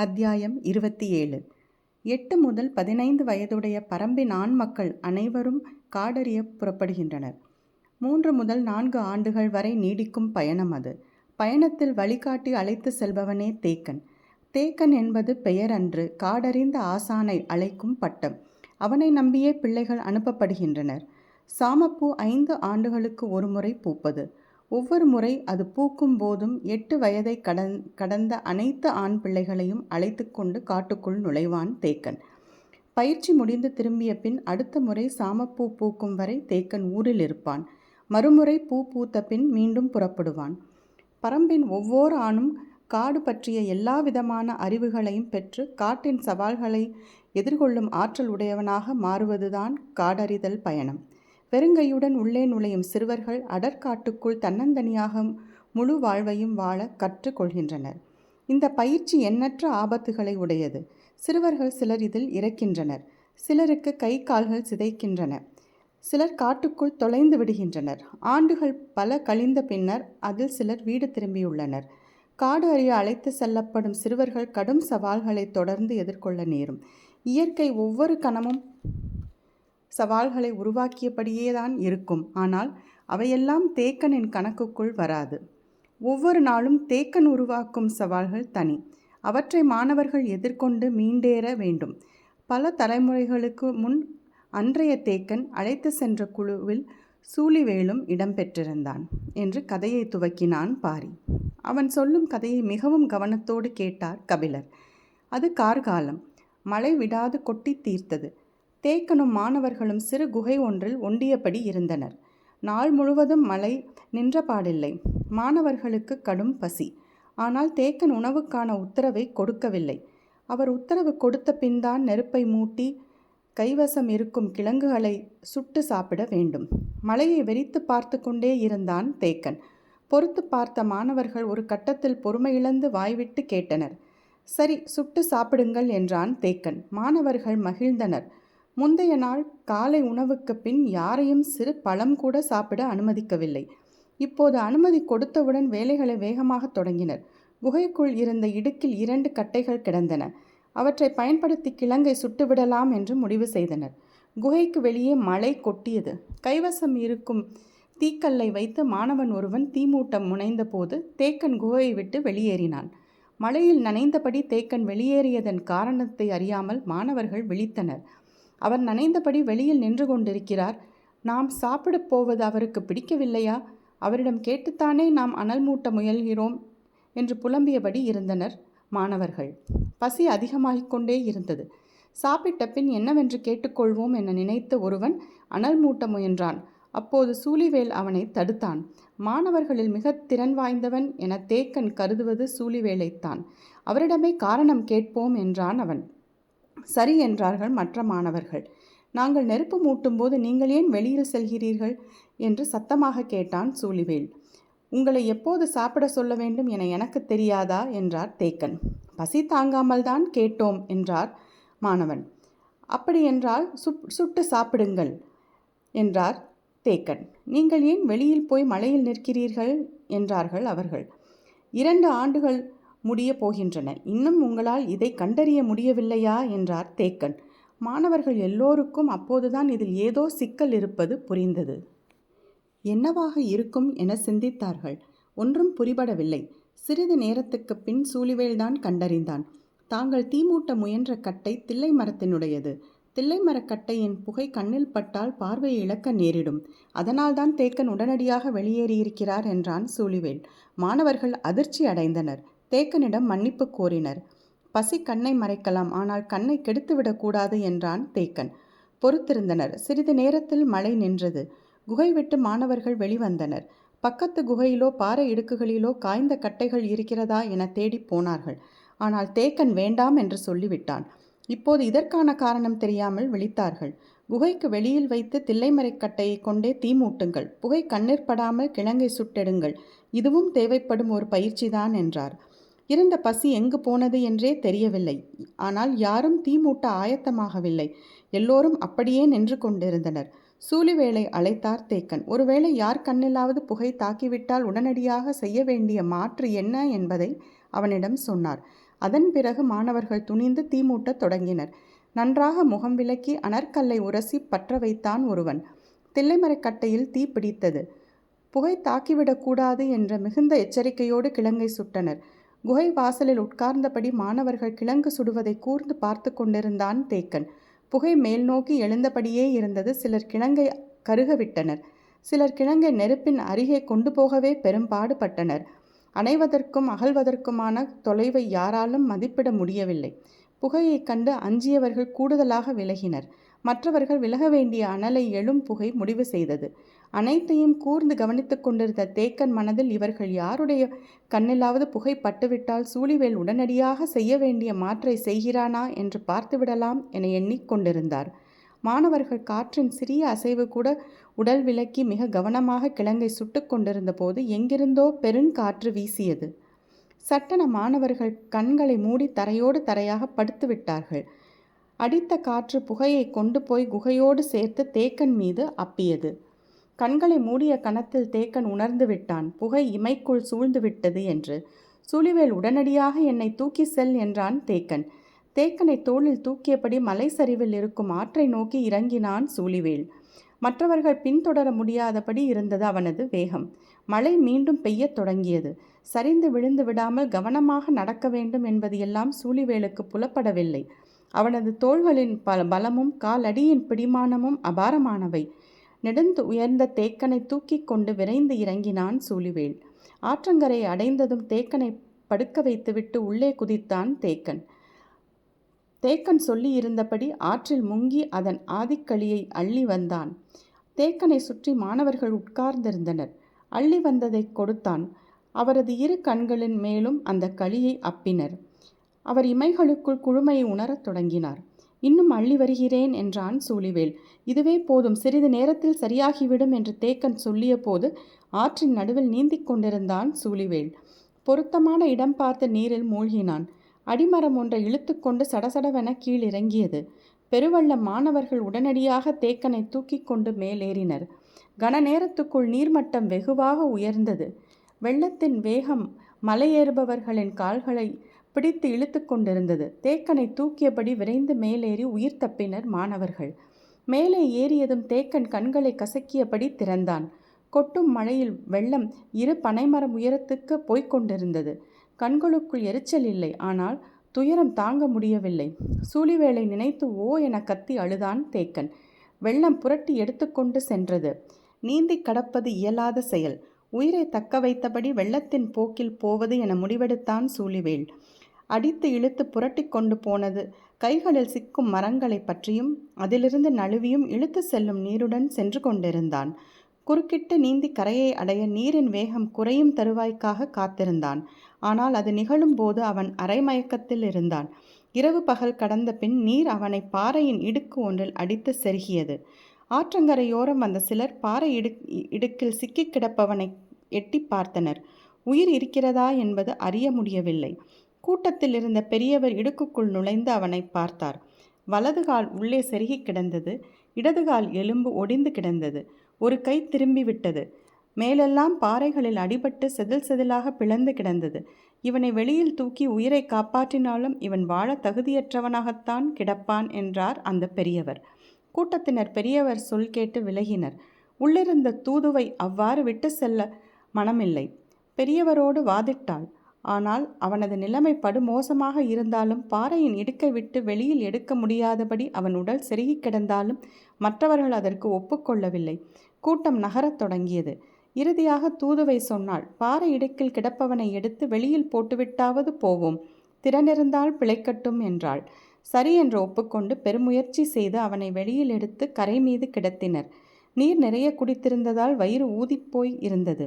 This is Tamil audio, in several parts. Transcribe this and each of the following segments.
அத்தியாயம் இருபத்தி ஏழு. எட்டு முதல் பதினைந்து வயதுடைய பரம்பின் ஆண் மக்கள் அனைவரும் காடறிய புறப்படுகின்றனர். மூன்று முதல் நான்கு ஆண்டுகள் வரை நீடிக்கும் பயணம் அது. பயணத்தில் வழிகாட்டி அழைத்து செல்பவனே தேக்கன். தேக்கன் என்பது பெயர் அன்று காடறிந்த ஆசானை அழைக்கும் பட்டம். அவனை நம்பியே பிள்ளைகள் அனுப்பப்படுகின்றனர். சாமப்பூ ஐந்து ஆண்டுகளுக்கு ஒருமுறை பூப்பது. ஒவ்வொரு முறை அது பூக்கும் போதும் எட்டு வயதை கடந் கடந்த அனைத்து ஆண் பிள்ளைகளையும் அழைத்து கொண்டு காட்டுக்குள் நுழைவான் தேக்கன். பயிற்சி முடிந்து திரும்பிய பின் அடுத்த முறை சாமப்பூ பூக்கும் வரை தேக்கன் ஊரில் இருப்பான். மறுமுறை பூ பூத்த பின் மீண்டும் புறப்படுவான். பரம்பின் ஒவ்வொரு ஆணும் காடு பற்றிய எல்லா விதமான அறிவுகளையும் பெற்று காட்டின் சவால்களை எதிர்கொள்ளும் ஆற்றல் உடையவனாக மாறுவதுதான் காடறிதல் பயணம். வெறுங்கையுடன் உள்ளே நுழையும் சிறுவர்கள் அடற்காட்டுக்குள் தன்னந்தனியாக முழு வாழ்வையும் வாழ கற்றுக்கொள்கின்றனர். இந்த பயிற்சி எண்ணற்ற ஆபத்துகளை உடையது. சிறுவர்கள் சிலர் இதில் இறக்கின்றனர். சிலருக்கு கை கால்கள் சிதைக்கின்றன. சிலர் காட்டுக்குள் தொலைந்து விடுகின்றனர். ஆண்டுகள் பல கழிந்த பின்னர் அதில் சிலர் வீடு திரும்பியுள்ளனர். காடு அறிய அழைத்து செல்லப்படும் சிறுவர்கள் கடும் சவால்களை தொடர்ந்து எதிர்கொள்ள நேரும். இயற்கை ஒவ்வொரு கணமும் சவால்களை உருவாக்கியபடியே தான் இருக்கும். ஆனால் அவையெல்லாம் தேக்கனின் கணக்குக்குள் வராது. ஒவ்வொரு நாளும் தேக்கன் உருவாக்கும் சவால்கள் தனி. அவற்றை மாணவர்கள் எதிர்கொண்டு மீண்டேற வேண்டும். பல தலைமுறைகளுக்கு முன் அன்றைய தேக்கன் அழைத்து சென்ற குழுவில் சூழிவேலும் இடம்பெற்றிருந்தான் என்று கதையை துவக்கினான் பாரி. அவன் சொல்லும் கதையை மிகவும் கவனத்தோடு கேட்டார் கபிலர். அது கார்காலம். மழை விடாது கொட்டி தீர்த்தது. தேக்கனும் மாணவர்களும் சிறு குகை ஒன்றில் ஒண்டியபடி இருந்தனர். நாள் முழுவதும் மழை நின்றபாடில்லை. மாணவர்களுக்கு கடும் பசி. ஆனால் தேக்கன் உணவுக்கான உத்தரவை கொடுக்கவில்லை. அவர் உத்தரவு கொடுத்த பின்தான் நெருப்பை மூட்டி கைவசம் இருக்கும் கிழங்குகளை சுட்டு சாப்பிட வேண்டும். மலையை வெறித்து பார்த்து கொண்டே இருந்தான் தேக்கன். பொறுத்து பார்த்த மாணவர்கள் ஒரு கட்டத்தில் பொறுமையிழந்து வாய்விட்டு கேட்டனர். சரி சுட்டு சாப்பிடுங்கள் என்றான் தேக்கன். மாணவர்கள் மகிழ்ந்தனர். முந்தைய நாள் காலை உணவுக்கு பின் யாரையும் சிறு பழம் கூட சாப்பிட அனுமதிக்கவில்லை. இப்போது அனுமதி கொடுத்தவுடன் வேலைகளை வேகமாக தொடங்கினர். குகைக்குள் இருந்த இடுக்கில் இரண்டு கட்டைகள் கிடந்தன. அவற்றை பயன்படுத்தி கிழங்கை சுட்டுவிடலாம் என்று முடிவு செய்தனர். குகைக்கு வெளியே மழை கொட்டியது. கைவசம் இருக்கும் தீக்கல்லை வைத்து மாணவன் ஒருவன் தீமூட்டம் முனைந்தபோது தேக்கன் குகையை விட்டு வெளியேறினான். மழையில் நனைந்தபடி தேக்கன் வெளியேறியதன் காரணத்தை அறியாமல் மாணவர்கள் விழித்தனர். அவர் நனைந்தபடி வெளியில் நின்று கொண்டிருக்கிறார். நாம் சாப்பிடப் போவது அவருக்கு பிடிக்கவில்லையா? அவரிடம் கேட்டுத்தானே நாம் அனல் மூட்ட முயல்கிறோம்? என்று புலம்பியபடி இருந்தனர் மாணவர்கள். பசி அதிகமாகிக் கொண்டே இருந்தது. சாப்பிட்ட பின் என்னவென்று கேட்டுக்கொள்வோம் என நினைத்த ஒருவன் அனல் மூட்ட முயன்றான். அப்போது சூலிவேல் அவனை தடுத்தான். மாணவர்களில் மிக திறன் வாய்ந்தவன் என தேக்கன் கருதுவது சூலிவேலைத்தான். அவரிடமே காரணம் கேட்போம் என்றான் அவன். சரி என்றார்கள் மற்ற மாணவர்கள். நாங்கள் நெருப்பு மூட்டும்போது நீங்கள் ஏன் வெளியில் செல்கிறீர்கள்? என்று சத்தமாக கேட்டான் சூழிவேல் உங்களை எப்போது சாப்பிட சொல்ல வேண்டும் என எனக்கு தெரியாதா? என்றார் தேக்கன். பசி தாங்காமல் தான் கேட்டோம் என்றார் மாணவன். அப்படி என்றால் சுட்டு சாப்பிடுங்கள் என்றார் தேக்கன். நீங்கள் ஏன் வெளியில் போய் மழையில் நிற்கிறீர்கள்? என்றார்கள் அவர்கள். இரண்டு ஆண்டுகள் முடிய போகின்றன. இன்னும் உங்களால் இதை கண்டறிய முடியவில்லையா? என்றார் தேக்கன். மாணவர்கள் எல்லோருக்கும் அப்போதுதான் இதில் ஏதோ சிக்கல் இருப்பது புரிந்தது. என்னவாக இருக்கும் என சிந்தித்தார்கள். ஒன்றும் புரிபடவில்லை. சிறிது நேரத்துக்கு பின் சூழிவேல்தான் கண்டறிந்தான். தாங்கள் தீமூட்ட முயன்ற கட்டை தில்லை மரத்தினுடையது. தில்லை மரக்கட்டையின் புகை கண்ணில் பட்டால் பார்வையை இழக்க நேரிடும். அதனால்தான் தேக்கன் உடனடியாக வெளியேறியிருக்கிறார் என்றான் சூழிவேல். மாணவர்கள் அதிர்ச்சி அடைந்தனர். தேக்கனிடம் மன்னிப்பு கோரினர். பசி கண்ணை மறைக்கலாம் ஆனால் கண்ணை கெடுத்துவிடக்கூடாது என்றான் தேக்கன். பொறுத்திருந்தனர். சிறிது நேரத்தில் மழை நின்றது. குகை விட்டு மாணவர்கள் வெளிவந்தனர். பக்கத்து குகையிலோ பாறை இடுக்குகளிலோ காய்ந்த கட்டைகள் இருக்கிறதா? என தேடி போனார்கள். ஆனால் தேக்கன் வேண்டாம் என்று சொல்லிவிட்டான். இப்போது இதற்கான காரணம் தெரியாமல் விழித்தார்கள். குகைக்கு வெளியில் வைத்து தில்லைமறைக்கட்டையை கொண்டே தீ மூட்டுங்கள். புகை கண்ணீர் படாமல் கிழங்கை சுட்டெடுங்கள். இதுவும் தேவைப்படும் ஒரு பயிற்சிதான் என்றார். இருந்த பசி எங்கு போனது என்றே தெரியவில்லை. ஆனால் யாரும் தீமூட்ட ஆயத்தமாகவில்லை. எல்லோரும் அப்படியே நின்று கொண்டிருந்தனர். சூழிவேளை அழைத்தார் தேக்கன். ஒருவேளை யார் கண்ணிலாவது புகை தாக்கிவிட்டால் உடனடியாக செய்ய வேண்டிய மாற்று என்ன என்பதை அவனிடம் சொன்னார். அதன் பிறகு மாணவர்கள் துணிந்து தீமூட்டத் தொடங்கினர். நன்றாக முகம் விலக்கி அனற்கல்லை உரசி பற்ற வைத்தான் ஒருவன். தில்லைமரக்கட்டையில் தீ பிடித்தது. புகை தாக்கிவிடக்கூடாது என்ற மிகுந்த எச்சரிக்கையோடு கிழங்கை சுட்டனர். குகை வாசலில் உட்கார்ந்தபடி மாணவர்கள் கிழங்கு சுடுவதை கூர்ந்து பார்த்து கொண்டிருந்தான் தேக்கன். புகை மேல் நோக்கி எழுந்தபடியே இருந்தது சிலர் கிழங்கை கருகவிட்டனர் சிலர் கிழங்கை நெருப்பின் அருகே கொண்டு போகவே பெரும்பாடுபட்டனர் அணைவதற்கும் அகழ்வதற்குமான தொலைவை யாராலும் மதிப்பிட முடியவில்லை. புகையைக் கண்டு அஞ்சியவர்கள் கூடுதலாக விலகினர். மற்றவர்கள் விலக வேண்டிய அனலை எழும் புகை முடிவு செய்தது. அனைத்தையும் கூர்ந்து கவனித்துக் கொண்டிருந்த தேக்கன் மனதில் இவர்கள் யாருடைய கண்ணிலாவது புகை பட்டுவிட்டால் சூழிவேல் உடனடியாக செய்ய வேண்டிய மாற்றை செய்கிறானா என்று பார்த்துவிடலாம் என எண்ணிக்கொண்டிருந்தார். மாணவர்கள் காற்றின் சிறிய அசைவு கூட உடல் விலக்கி மிக கவனமாக கிழங்கை சுட்டு கொண்டிருந்த போது எங்கிருந்தோ பெருங்காற்று வீசியது. சட்டன மாணவர்கள் கண்களை மூடி தரையோடு தரையாக படுத்து விட்டார்கள் அடித்த காற்று புகையை கொண்டு போய் குகையோடு சேர்த்து தேக்கன் மீது அப்பியது. கண்களை மூடிய கணத்தில் தேக்கன் உணர்ந்து விட்டான். புகை இமைக்குள் சூழ்ந்து விட்டது என்று. சுழிவேல் உடனடியாக என்னை தூக்கி செல் என்றான் தேக்கன். தேக்கனை தோளில் தூக்கியபடி மலை சரிவில் இருக்கும் ஆற்றை நோக்கி இறங்கினான் சூழிவேல். மற்றவர்கள் பின்தொடர முடியாதபடி இருந்தது அவனது வேகம். மழை மீண்டும் பெய்யத் தொடங்கியது. சரிந்து விழுந்து விடாமல் கவனமாக நடக்க வேண்டும் என்பது எல்லாம் சூழிவேலுக்கு புலப்படவில்லை. அவனது தோள்களின் பல பலமும் காலடியின் பிடிமானமும் அபாரமானவை. நெடுந்து உயர்ந்த தேக்கனை தூக்கி கொண்டு விரைந்து இறங்கினான் சூழிவேல் ஆற்றங்கரை அடைந்ததும் தேக்கனை படுக்க வைத்துவிட்டு உள்ளே குதித்தான் தேக்கன். தேக்கன் சொல்லி இருந்தபடி ஆற்றில் முங்கி அதன் ஆதிக்களியை அள்ளி வந்தான். தேக்கனை சுற்றி மாணவர்கள் உட்கார்ந்திருந்தனர். அள்ளி வந்ததை கொடுத்தான். அவரது இரு கண்களின் மேலும் அந்த களியை அப்பினர். அவர் இமைகளுக்குள் குழுமையை உணரத் தொடங்கினார். இன்னும் அள்ளி வருகிறேன் என்றான் சூழிவேல் இதுவே போதும் சிறிது நேரத்தில் சரியாகிவிடும் என்று தேக்கன் சொல்லிய போது ஆற்றின் நடுவில் நீந்திக் கொண்டிருந்தான் சூழிவேல் பொருத்தமான இடம் பார்த்து நீரில் மூழ்கினான். அடிமரம் ஒன்றை இழுத்துக்கொண்டு சடசடவென கீழிறங்கியது. பெருவள்ள மாணவர்கள் உடனடியாக தேக்கனை தூக்கி கொண்டு மேலேறினர். கன நேரத்துக்குள் நீர்மட்டம் வெகுவாக உயர்ந்தது. வெள்ளத்தின் வேகம் மலையேறுபவர்களின் கால்களை பிடித்து இழுத்து கொண்டிருந்தது. தேக்கனை தூக்கியபடி விரைந்து மேலேறி உயிர் தப்பினர் மாணவர்கள். மேலே ஏறியதும் தேக்கன் கண்களை கசக்கியபடி திறந்தான். கொட்டும் மழையில் வெள்ளம் இரு பனைமரம் உயரத்துக்கு போய்க் கொண்டிருந்தது கண்களுக்குள் எரிச்சல் இல்லை. ஆனால் துயரம் தாங்க முடியவில்லை. சூழிவேளை நினைத்து ஓ என கத்தி அழுதான் தேக்கன். வெள்ளம் புரட்டி எடுத்துக்கொண்டு சென்றது. நீந்தி கடப்பது இயலாத செயல். உயிரை தக்க வைத்தபடி வெள்ளத்தின் போக்கில் போவது என முடிவெடுத்தான் சூழிவேல் அடித்து இழுத்து புரட்டி கொண்டு போனது. கைகளில் சிக்கும் மரங்களை பற்றியும் அதிலிருந்து நழுவியும் இழுத்து செல்லும் நீருடன் சென்று கொண்டிருந்தான். குறுக்கிட்டு நீந்தி கரையை அடைய நீரின் வேகம் குறையும் தருவாய்க்காக காத்திருந்தான். ஆனால் அது நிகழும் போது அவன் அரைமயக்கத்தில் இருந்தான். இரவு பகல் கடந்த பின் நீர் அவனை பாறையின் இடுக்கு ஒன்றில் அடித்து செருகியது. ஆற்றங்கரையோரம் வந்த சிலர் பாறை இடு இடுக்கில் சிக்கி கிடப்பவனை எட்டி பார்த்தனர். உயிர் இருக்கிறதா என்பது அறிய முடியவில்லை. கூட்டத்தில் இருந்த பெரியவர் இடுக்குக்குள் நுழைந்து அவனை பார்த்தார். வலது கால் உள்ளே செருகி கிடந்தது. இடதுகால் எலும்பு ஒடிந்து கிடந்தது. ஒரு கை திரும்பி விட்டது. மேலெல்லாம் பாறைகளில் அடிபட்டு செதில் செதிலாக பிளந்து கிடந்தது. இவனை வெளியில் தூக்கி உயிரை காப்பாற்றினாலும் இவன் வாழ தகுதியற்றவனாகத்தான் கிடப்பான் என்றார் அந்த பெரியவர். கூட்டத்தினர் பெரியவர் சொல் கேட்டு விலகினர். உள்ளிருந்த தூதுவை அவ்வாறு விட்டு செல்ல மனமில்லை. பெரியவரோடு வாதிட்டாள். ஆனால் அவனது நிலைமை படுமோசமாக இருந்தாலும் பாறையின் இடுக்கை விட்டு வெளியில் எடுக்க முடியாதபடி அவன் உடல் செருகி கிடந்தாலும் மற்றவர்கள் அதற்கு ஒப்புக்கொள்ளவில்லை. கூட்டம் நகரத் தொடங்கியது. இறுதியாக தூதுவை சொன்னாள் பாறை இடுக்கில் கிடப்பவனை எடுத்து வெளியில் போட்டுவிட்டாவது போவோம். திறனிருந்தால் பிழைக்கட்டும் என்றாள். சரி என்று ஒப்புக்கொண்டு பெருமுயற்சி செய்து அவனை வெளியில் எடுத்து கரை மீது கிடத்தினர். நீர் நிறைய குடித்திருந்ததால் வயிறு ஊதிப்போய் இருந்தது.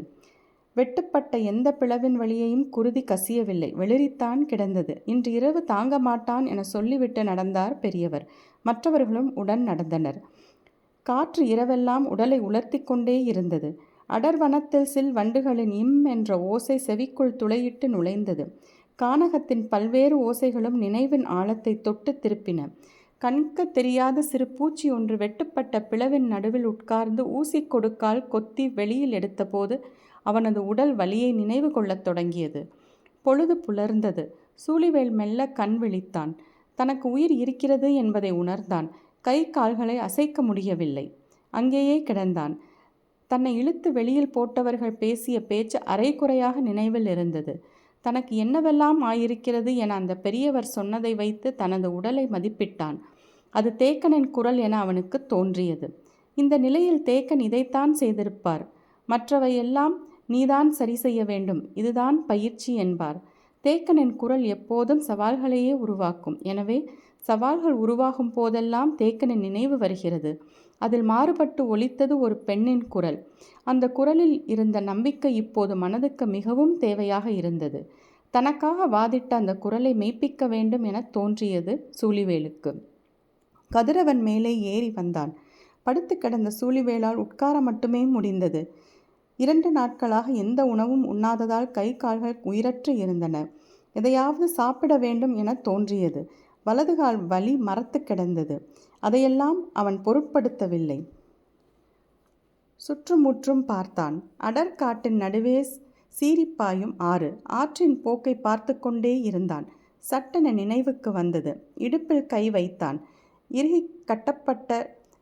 வெட்டுப்பட்ட எந்த பிளவின் வழியையும் குருதி கசியவில்லை. வெளிரித்தான் கிடந்தது. இன்று இரவு தாங்க மாட்டான் என சொல்லிவிட்டு நடந்தார் பெரியவர். மற்றவர்களும் உடன் நடந்தனர். காற்று இரவெல்லாம் உடலை உலர்த்தி கொண்டே இருந்தது. அடர்வனத்தில் சில் வண்டுகளின் இம் என்ற ஓசை செவிக்குள் துளையிட்டு நுழைந்தது. கானகத்தின் பல்வேறு ஓசைகளும் நினைவின் ஆழத்தை தொட்டு திருப்பின. கண்க தெரியாத சிறு பூச்சி ஒன்று வெட்டுப்பட்ட பிளவின் நடுவில் உட்கார்ந்து ஊசி கொடுக்கால் கொத்தி வெளியில் எடுத்தபோது அவனது உடல் வலியை நினைவு கொள்ளத் தொடங்கியது. பொழுது புலர்ந்தது. சூழிவேல் மெல்ல கண் விழித்தான். தனக்கு உயிர் இருக்கிறது என்பதை உணர்ந்தான். கை கால்களை அசைக்க முடியவில்லை. அங்கேயே கிடந்தான். தன்னை இழுத்து வெளியில் போட்டவர்கள் பேசிய பேச்சு அரைக்குறையாக நினைவில் இருந்தது. தனக்கு என்னவெல்லாம் ஆயிருக்கிறது என அந்த பெரியவர் சொன்னதை வைத்து தனது உடலை மதிப்பிட்டான். அது தேக்கனின் குரல் என அவனுக்கு தோன்றியது. இந்த நிலையில் தேக்கன் இதைத்தான் செய்திருப்பார். மற்றவையெல்லாம் நீதான் சரி செய்ய வேண்டும். இதுதான் பயிற்சி என்பார். தேக்கனின் குரல் எப்போதும் சவால்களையே உருவாக்கும். எனவே சவால்கள் உருவாகும் போதெல்லாம் தேக்கனின் நினைவு வருகிறது. அதில் மாறுபட்டு ஒலித்தது ஒரு பெண்ணின் குரல். அந்த குரலில் இருந்த நம்பிக்கை இப்போது மனதுக்கு மிகவும் தேவையாக இருந்தது. தனக்காக வாதிட்ட அந்த குரலை மெய்ப்பிக்க வேண்டும் என தோன்றியது சூழிவேலுக்கு கதிரவன் மேலே ஏறி வந்தான். படுத்து கிடந்த சூழிவேலால் உட்கார மட்டுமே முடிந்தது. இரண்டு நாட்களாக எந்த உணவும் உண்ணாததால் கை கால்கள் உயிரற்று இருந்தன. எதையாவது சாப்பிட வேண்டும் என தோன்றியது. வலதுகால் வலி மரத்து கிடந்தது. அதையெல்லாம் அவன் பொருட்படுத்தவில்லை. சுற்றுமுற்றும் பார்த்தான். அடற்காட்டின் நடுவே சீரிப்பாயும் ஆறு. ஆற்றின் போக்கை பார்த்து கொண்டே இருந்தான். சட்டென நினைவுக்கு வந்தது. இடுப்பில் கை வைத்தான். இறுகி கட்டப்பட்ட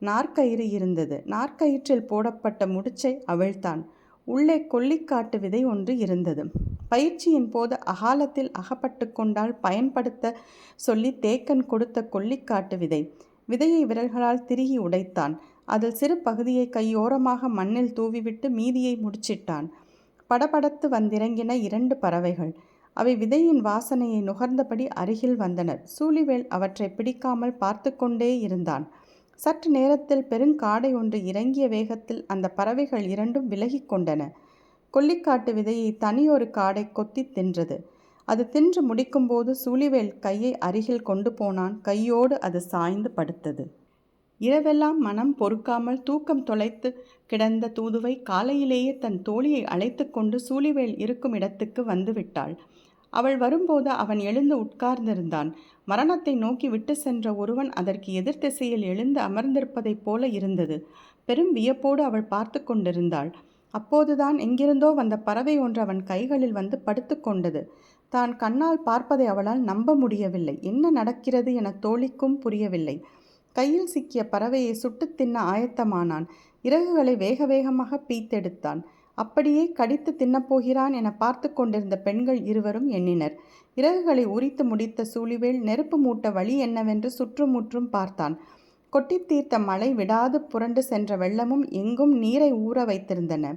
நாற்கயிறு இருந்தது. நாற்கயிற்றில் போடப்பட்ட முடிச்சை அவிழ்த்தான். உள்ளே கொல்லிக்காட்டு விதை ஒன்று இருந்தது. பயிற்சியின் போது அகாலத்தில் அகப்பட்டு கொண்டால் பயன்படுத்த சொல்லி தேக்கன் கொடுத்த கொல்லிக்காட்டு விதை. விதையை விரல்களால் திருகி உடைத்தான். அதில் சிறு பகுதியை கையோரமாக மண்ணில் தூவிவிட்டு மீதியை முடிச்சிட்டான். படபடத்து வந்திறங்கின இரண்டு பறவைகள். அவை விதையின் வாசனையை நுகர்ந்தபடி அருகில் வந்தனர் சூழிவேல் அவற்றை பிடிக்காமல் பார்த்து கொண்டே இருந்தான். சற்று நேரத்தில் பெருங்காடை ஒன்று இறங்கிய வேகத்தில் அந்த பறவைகள் இரண்டும் விலகி கொண்டன. கொல்லிக்காட்டு விதையை தனியொரு காடை கொத்தி தின்றது. அது தின்று முடிக்கும்போது சூழிவேல் கையை அருகில் கொண்டு போனான். கையோடு அது சாய்ந்து படுத்தது. இரவெல்லாம் மனம் பொறுக்காமல் தூக்கம் தொலைத்து கிடந்த தூதுவை காலையிலேயே தன் தோழியை அழைத்து கொண்டு சூழிவேல் இருக்கும் இடத்துக்கு வந்துவிட்டாள் அவள் வரும்போது அவன் எழுந்து உட்கார்ந்திருந்தான். மரணத்தை நோக்கி விட்டு சென்ற ஒருவன் அதற்கு எதிர் திசையில் எழுந்து அமர்ந்திருப்பதைப் போல இருந்தது. பெரும் வியப்போடு அவள் பார்த்து கொண்டிருந்தாள். அப்போதுதான் எங்கிருந்தோ வந்த பறவை ஒன்று அவன் கைகளில் வந்து படுத்து கொண்டது. தான் கண்ணால் பார்ப்பதை அவளால் நம்ப முடியவில்லை. என்ன நடக்கிறது என தோழிக்கும் புரியவில்லை. கையில் சிக்கிய பறவையை சுட்டு தின்ன ஆயத்தமானான். இறகுகளை வேக வேகமாக பீத்தெடுத்தான். அப்படியே கடித்து தின்னப்போகிறான் என பார்த்து கொண்டிருந்த பெண்கள் இருவரும் எண்ணினர். இறகுகளை உரித்து முடித்த சூழிவேல் நெருப்பு மூட்ட வழி என்னவென்று சுற்றுமுற்றும் பார்த்தான். கொட்டி தீர்த்த மழை விடாது புரண்டு சென்ற வெள்ளமும் எங்கும் நீரை ஊற வைத்திருந்தன.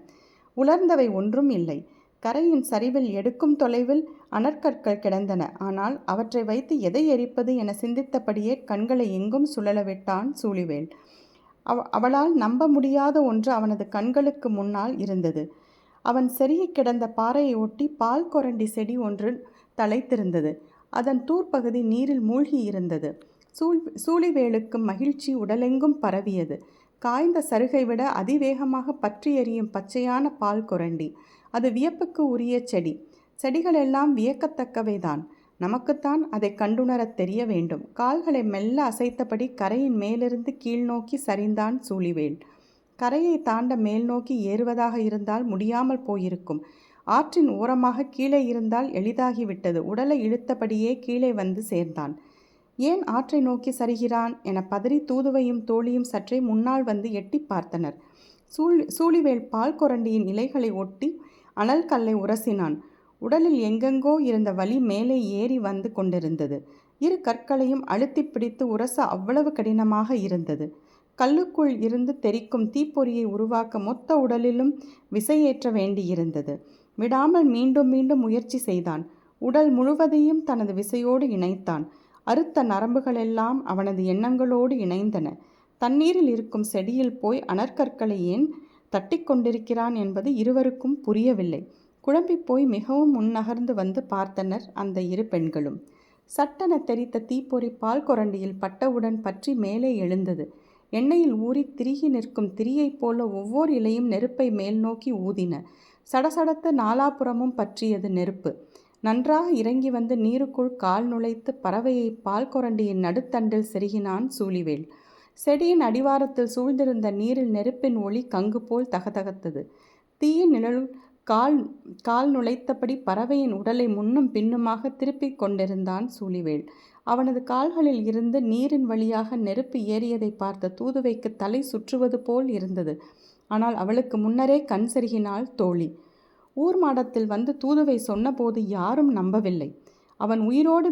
உலர்ந்தவை ஒன்றும் இல்லை. கரையின் சரிவில் எடுக்கும் தொலைவில் அனற்கற்கள் கிடந்தன. ஆனால் அவற்றை வைத்து எதை எரிப்பது என சிந்தித்தபடியே கண்களை எங்கும் சுழலவிட்டான் சூழிவேல் அவ அவளால் நம்ப முடியாத ஒன்று அவனது கண்களுக்கு முன்னால் இருந்தது. அவன் செருகி கிடந்த பாறையை ஒட்டி பால் கொரண்டி செடி ஒன்று தலைத்திருந்தது. அதன் தூர்ப்பகுதி நீரில் மூழ்கி இருந்தது. சூழ் சூழிவேலுக்கு மகிழ்ச்சி உடலெங்கும் பரவியது. காய்ந்த சருகை விட அதிவேகமாக பற்றி எறியும் பச்சையான பால் கொரண்டி. அது வியப்புக்கு உரிய செடி. செடிகளெல்லாம் வியக்கத்தக்கவைதான். நமக்குத்தான் அதை கண்டுணரத் தெரிய வேண்டும். கால்களை மெல்ல அசைத்தபடி கரையின் மேலிருந்து கீழ் நோக்கி சரிந்தான் சூழிவேல். கரையை தாண்ட மேல் நோக்கி ஏறுவதாக இருந்தால் முடியாமல் போயிருக்கும். ஆற்றின் ஓரமாக கீழே இருந்தால் எளிதாகிவிட்டது. உடலை இழுத்தபடியே கீழே வந்து சேர்ந்தான். ஏன் ஆற்றை நோக்கி சரிகிறான்? என பதறி தூதுவையும் தோழியும் சற்றே முன்னால் வந்து எட்டி பார்த்தனர். சூழ் சூழிவேல் பால் கொரண்டியின் இலைகளை ஒட்டி அனல் கல்லை உரசினான். உடலில் எங்கெங்கோ இருந்த வலி மேலே ஏறி வந்து கொண்டிருந்தது. இரு கற்களையும் அழுத்தி பிடித்து உரச அவ்வளவு கடினமாக இருந்தது. கல்லுக்குள் இருந்து தெரிக்கும் தீப்பொறியை உருவாக்க மொத்த உடலிலும் விசையேற்ற வேண்டியிருந்தது. விடாமல் மீண்டும் மீண்டும் முயற்சி செய்தான். உடல் முழுவதையும் தனது விசையோடு இணைத்தான். அறுத்த நரம்புகளெல்லாம் அவனது எண்ணங்களோடு இணைந்தன. தண்ணீரில் இருக்கும் செடியில் போய் அனற்கற்களை ஏன் தட்டி கொண்டிருக்கிறான் என்பது இருவருக்கும் புரியவில்லை. குழம்பி போய் மிகவும் முன்னகர்ந்து வந்து பார்த்தனர் அந்த இரு பெண்களும். சட்டென தெரித்த தீப்பொறி பால் கொரண்டியில் பட்டவுடன் பற்றி மேலே எழுந்தது. எண்ணெயில் ஊறி திரிகி நிற்கும் திரியைப் போல ஒவ்வொரு இலையும் நெருப்பை மேல் நோக்கி ஊதின. சடசடத்து நாலாபுறமும் பற்றியது நெருப்பு. நன்றாக இறங்கி வந்து நீருக்குள் கால் நுழைத்து பறவையை பால் கொரண்டியின் நடுத்தண்டில் செருகினான் சூழிவேல் செடியின் அடிவாரத்தில் சூழ்ந்திருந்த நீரில் நெருப்பின் ஒளி கங்கு போல் தகதகத்தது. தீயின் நிழல் கால் கால் நுழைத்தபடி பறவையின் உடலை முன்னும் பின்னுமாக திருப்பிக் கொண்டிருந்தான் சூழிவேல் அவனது கால்களில் இருந்து நீரின் வழியாக நெருப்பு ஏறியதை பார்த்த தூதுவைக்கு தலை சுற்றுவது போல் இருந்தது. ஆனால் அவளுக்கு முன்னரே கண் செருகினாள் தோழி. ஊர் மாடத்தில் வந்து தூதுவை சொன்னபோது யாரும் நம்பவில்லை. அவன் உயிரோடு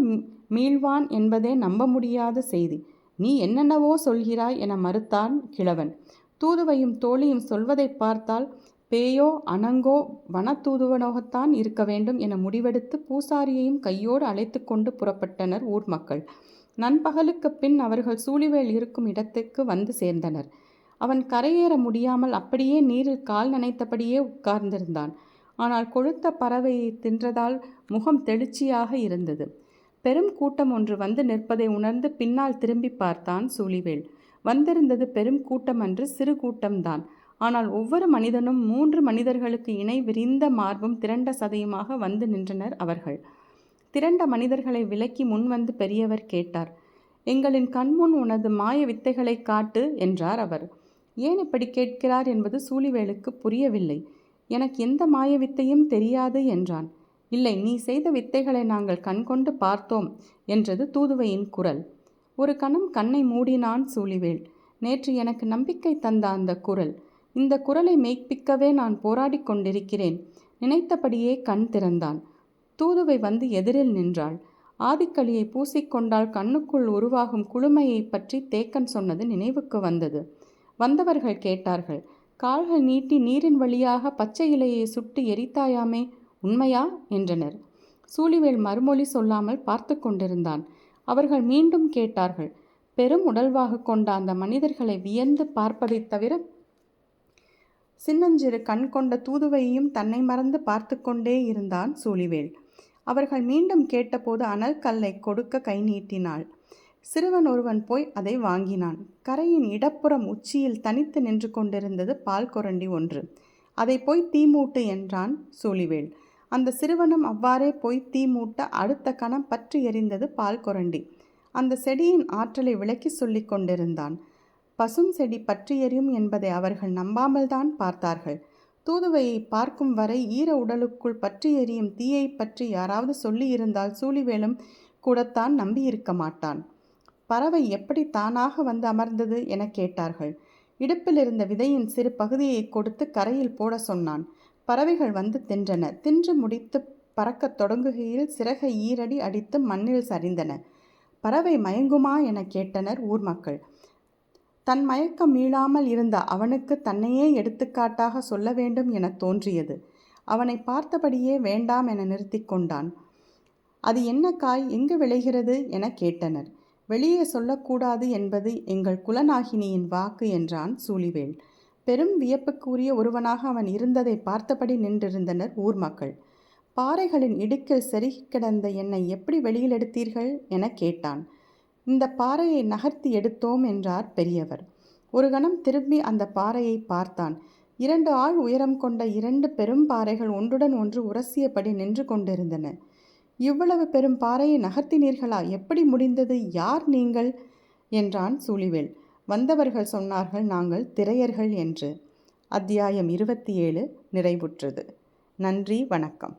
மீள்வான் என்பதே நம்ப முடியாத செய்தி. நீ என்னென்னவோ சொல்கிறாய் என மறுத்தான் கிழவன். தூதுவையும் தோழியும் சொல்வதை பார்த்தால் பேயோ அனங்கோ வனத்தூதுவனோகத்தான் இருக்க வேண்டும் என முடிவெடுத்து பூசாரியையும் கையோடு அழைத்து கொண்டு புறப்பட்டனர் ஊர் மக்கள். நண்பகலுக்கு பின் அவர்கள் சூழிவேல் இருக்கும் இடத்துக்கு வந்து சேர்ந்தனர். அவன் கரையேற முடியாமல் அப்படியே நீரில் கால் நனைத்தபடியே உட்கார்ந்திருந்தான். ஆனால் கொழுத்த பறவையை தின்றதால் முகம் தெளிச்சியாக இருந்தது. பெரும் கூட்டம் ஒன்று வந்து நிற்பதை உணர்ந்து பின்னால் திரும்பி பார்த்தான் சூழிவேல். வந்திருந்தது பெரும் கூட்டம் அன்று சிறு கூட்டம்தான். ஆனால் ஒவ்வொரு மனிதனும் மூன்று மனிதர்களுக்கு இணை விரிந்த மார்பும் திரண்ட சதையுமாக வந்து நின்றனர் அவர்கள். திரண்ட மனிதர்களை விலக்கி முன்வந்து பெரியவர் கேட்டார் எங்களின் கண்முன் உனது மாய வித்தைகளை காட்டு என்றார் அவர். ஏன் இப்படி கேட்கிறார் என்பது சூழிவேலுக்கு புரியவில்லை. எனக்கு எந்த மாய வித்தையும் தெரியாது என்றான். இல்லை நீ செய்த வித்தைகளை நாங்கள் கண்கொண்டு பார்த்தோம் என்றது தூதுவையின் குரல். ஒரு கணம் கண்ணை மூடினான் சூழிவேல் நேற்று எனக்கு நம்பிக்கை தந்த அந்த குரல். இந்த குரலை மெய்ப்பிக்கவே நான் போராடி கொண்டிருக்கிறேன். நினைத்தபடியே கண் திறந்தான் தூதுவை வந்து எதிரில் நின்றாள். ஆதிக்களியை பூசிக்கொண்டால் கண்ணுக்குள் உருவாகும் குளுமையை பற்றி தேக்கன் சொன்னது நினைவுக்கு வந்தது. வந்தவர்கள் கேட்டார்கள் கால்கள் நீட்டி நீரின் வழியாக பச்சை இலையை சுட்டு எரித்தாயாமே உண்மையா? என்றனர். சூழிவேல் மறுமொழி சொல்லாமல் பார்த்து கொண்டிருந்தான். அவர்கள் மீண்டும் கேட்டார்கள் பெரும் உடல்வாக கொண்ட அந்த மனிதர்களை வியந்து பார்ப்பதைத் தவிர சின்னஞ்சிறு கண் கொண்ட தூதுவையையும் தன்னை மறந்து பார்த்து கொண்டே இருந்தான் சூழிவேல் அவர்கள் மீண்டும் கேட்டபோது அனல் கல்லை கொடுக்க கை நீட்டினாள். சிறுவன் ஒருவன் போய் அதை வாங்கினான். கரையின் இடப்புறம் உச்சியில் தனித்து நின்று கொண்டிருந்தது பால் கொரண்டி ஒன்று. அதை போய் தீ மூட்டு என்றான் சூழிவேல் அந்த சிறுவனும் அவ்வாறே போய் தீமூட்ட அடுத்த கணம் பற்றி எறிந்தது பால் கொரண்டி. அந்த செடியின் ஆற்றலை விளக்கி சொல்லி கொண்டிருந்தான். பசும் செடி பற்றி எறியும் என்பதை அவர்கள் நம்பாமல்தான் பார்த்தார்கள். தூதுவையை பார்க்கும் வரை ஈர உடலுக்குள் பற்றி எறியும் தீயை பற்றி யாராவது சொல்லியிருந்தால் சூழிவேலும் கூடத்தான் நம்பியிருக்க மாட்டான். பறவை எப்படி தானாக வந்து அமர்ந்தது என கேட்டார்கள். இடுப்பில் இருந்த விதையின் சிறு பகுதியை கொடுத்து கரையில் போட சொன்னான். பறவைகள் வந்து தின்றன. தின்று முடித்து பறக்கத் தொடங்குகையில் சிறகை ஈரடி அடித்து மண்ணில் சரிந்தன. பறவை மயங்குமா என கேட்டனர் ஊர் மக்கள். தன் மயக்கம் மீளாமல் இருந்த அவனுக்கு தன்னையே எடுத்துக்காட்டாக சொல்ல வேண்டும் என தோன்றியது. அவனை பார்த்தபடியே வேண்டாம் என நிறுத்தி கொண்டான். அது என்ன காய்? எங்கு விளைகிறது? என கேட்டனர். வெளியே சொல்லக்கூடாது என்பது எங்கள் குலநாகினியின் வாக்கு என்றான் சூழிவேல் பெரும் வியப்புக்குரிய ஒருவனாக அவன் இருந்ததை பார்த்தபடி நின்றிருந்தனர் ஊர் மக்கள். பாறைகளின் இடுக்கில் செருகி கிடந்த என்னை எப்படி வெளியில் எடுத்தீர்கள்? என கேட்டான். இந்த பாறையை நகர்த்தி எடுத்தோம் என்றார் பெரியவர். ஒரு கணம் திரும்பி அந்த பாறையை பார்த்தான். இரண்டு ஆள் உயரம் கொண்ட இரண்டு பெரும் பாறைகள் ஒன்றுடன் ஒன்று உரசியபடி நின்று கொண்டிருந்தன. இவ்வளவு பெரும் பாறையை நகர்த்தினீர்களா? எப்படி முடிந்தது? யார் நீங்கள் என்றான் சூழிவேல். வந்தவர்கள் சொன்னார்கள் நாங்கள் திரையர்கள் என்று. அத்தியாயம் இருபத்தி ஏழு நிறைவுற்றது. நன்றி வணக்கம்.